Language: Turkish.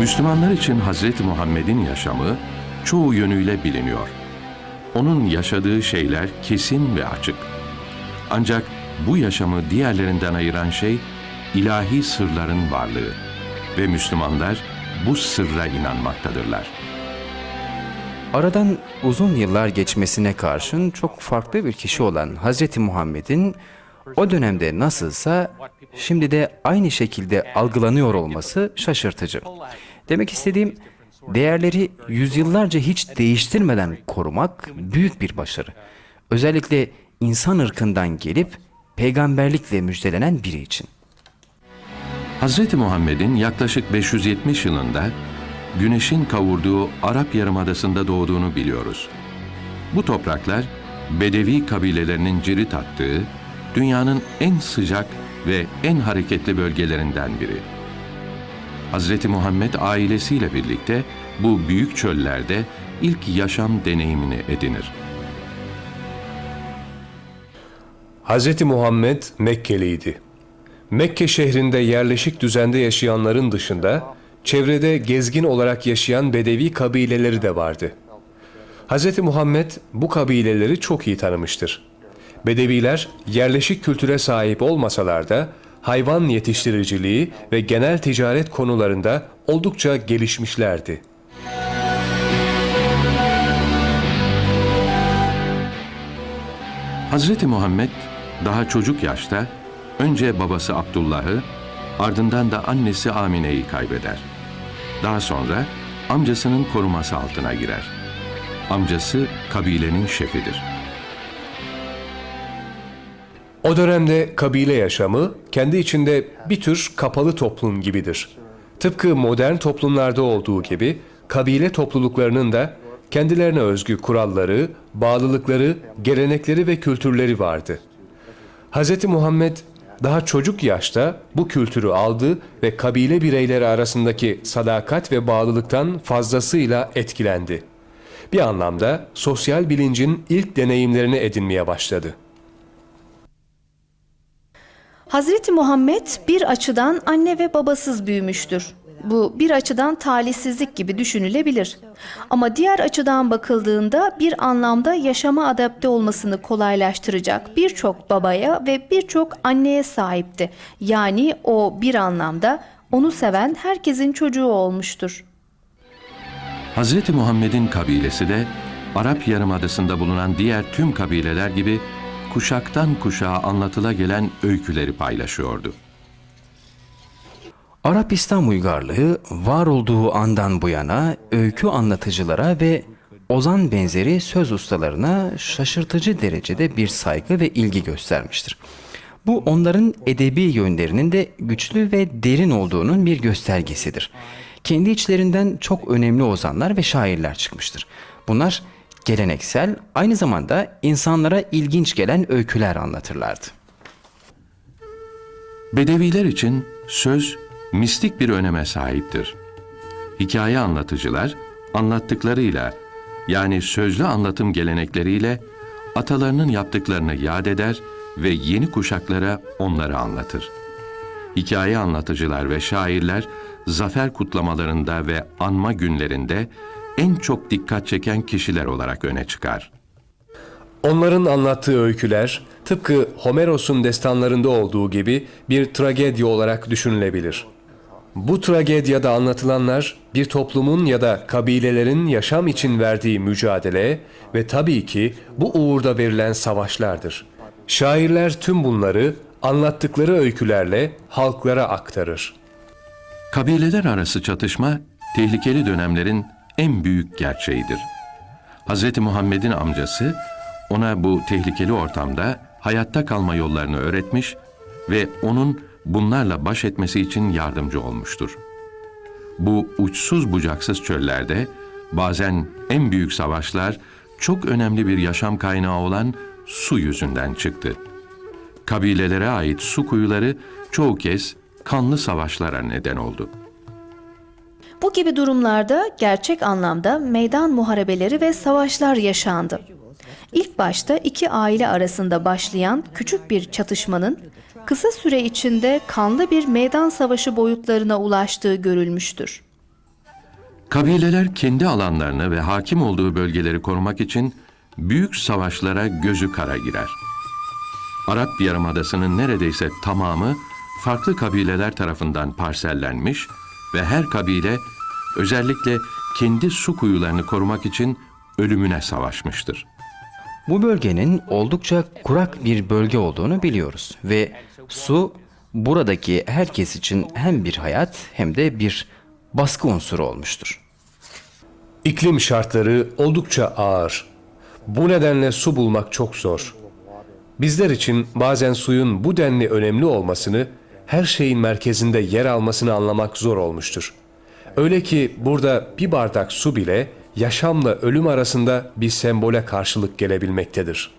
Müslümanlar için Hazreti Muhammed'in yaşamı çoğu yönüyle biliniyor. Onun yaşadığı şeyler kesin ve açık. Ancak bu yaşamı diğerlerinden ayıran şey ilahi sırların varlığı ve Müslümanlar bu sırra inanmaktadırlar. Aradan uzun yıllar geçmesine karşın çok farklı bir kişi olan Hazreti Muhammed'in o dönemde nasılsa şimdi de aynı şekilde algılanıyor olması şaşırtıcı. Demek istediğim değerleri yüzyıllarca hiç değiştirmeden korumak büyük bir başarı. Özellikle insan ırkından gelip peygamberlikle müjdelenen biri için. Hz. Muhammed'in yaklaşık 570 yılında güneşin kavurduğu Arap Yarımadası'nda doğduğunu biliyoruz. Bu topraklar Bedevi kabilelerinin cirit attığı dünyanın en sıcak ve en hareketli bölgelerinden biri. Hz. Muhammed ailesiyle birlikte bu büyük çöllerde ilk yaşam deneyimini edinir. Hz. Muhammed Mekkeliydi. Mekke şehrinde yerleşik düzende yaşayanların dışında çevrede gezgin olarak yaşayan Bedevi kabileleri de vardı. Hz. Muhammed bu kabileleri çok iyi tanımıştır. Bedeviler yerleşik kültüre sahip olmasalar da hayvan yetiştiriciliği ve genel ticaret konularında oldukça gelişmişlerdi. Hazreti Muhammed daha çocuk yaşta önce babası Abdullah'ı ardından da annesi Amine'yi kaybeder. Daha sonra amcasının koruması altına girer. Amcası kabilenin şefidir. O dönemde kabile yaşamı kendi içinde bir tür kapalı toplum gibidir. Tıpkı modern toplumlarda olduğu gibi kabile topluluklarının da kendilerine özgü kuralları, bağlılıkları, gelenekleri ve kültürleri vardı. Hz. Muhammed daha çocuk yaşta bu kültürü aldı ve kabile bireyleri arasındaki sadakat ve bağlılıktan fazlasıyla etkilendi. Bir anlamda sosyal bilincin ilk deneyimlerini edinmeye başladı. Hazreti Muhammed bir açıdan anne ve babasız büyümüştür. Bu bir açıdan talihsizlik gibi düşünülebilir. Ama diğer açıdan bakıldığında bir anlamda yaşama adapte olmasını kolaylaştıracak birçok babaya ve birçok anneye sahipti. Yani o bir anlamda onu seven herkesin çocuğu olmuştur. Hazreti Muhammed'in kabilesi de Arap Yarımadası'nda bulunan diğer tüm kabileler gibi kuşaktan kuşağa anlatıla gelen öyküleri paylaşıyordu. Arap İslam uygarlığı var olduğu andan bu yana öykü anlatıcılara ve ozan benzeri söz ustalarına şaşırtıcı derecede bir saygı ve ilgi göstermiştir. Bu onların edebi yönlerinin de güçlü ve derin olduğunun bir göstergesidir. Kendi içlerinden çok önemli ozanlar ve şairler çıkmıştır. Bunlar geleneksel, aynı zamanda insanlara ilginç gelen öyküler anlatırlardı. Bedeviler için söz mistik bir öneme sahiptir. Hikaye anlatıcılar anlattıklarıyla yani sözlü anlatım gelenekleriyle atalarının yaptıklarını yad eder ve yeni kuşaklara onları anlatır. Hikaye anlatıcılar ve şairler zafer kutlamalarında ve anma günlerinde en çok dikkat çeken kişiler olarak öne çıkar. Onların anlattığı öyküler tıpkı Homeros'un destanlarında olduğu gibi bir tragedya olarak düşünülebilir. Bu tragedyada anlatılanlar bir toplumun ya da kabilelerin yaşam için verdiği mücadele ve tabii ki bu uğurda verilen savaşlardır. Şairler tüm bunları anlattıkları öykülerle halklara aktarır. Kabileler arası çatışma tehlikeli dönemlerin en büyük gerçeğidir. Hz. Muhammed'in amcası ona bu tehlikeli ortamda hayatta kalma yollarını öğretmiş ve onun bunlarla baş etmesi için yardımcı olmuştur. Bu uçsuz bucaksız çöllerde bazen en büyük savaşlar çok önemli bir yaşam kaynağı olan su yüzünden çıktı. Kabilelere ait su kuyuları çoğu kez kanlı savaşlara neden oldu. Bu gibi durumlarda gerçek anlamda meydan muharebeleri ve savaşlar yaşandı. İlk başta iki aile arasında başlayan küçük bir çatışmanın kısa süre içinde kanlı bir meydan savaşı boyutlarına ulaştığı görülmüştür. Kabileler kendi alanlarını ve hakim olduğu bölgeleri korumak için büyük savaşlara gözü kara girer. Arap Yarımadası'nın neredeyse tamamı farklı kabileler tarafından parsellenmiş ve her kabile özellikle kendi su kuyularını korumak için ölümüne savaşmıştır. Bu bölgenin oldukça kurak bir bölge olduğunu biliyoruz ve su buradaki herkes için hem bir hayat hem de bir baskı unsuru olmuştur. İklim şartları oldukça ağır. Bu nedenle su bulmak çok zor. Bizler için bazen suyun bu denli önemli olmasını, her şeyin merkezinde yer almasını anlamak zor olmuştur. Öyle ki burada bir bardak su bile yaşamla ölüm arasında bir sembole karşılık gelebilmektedir.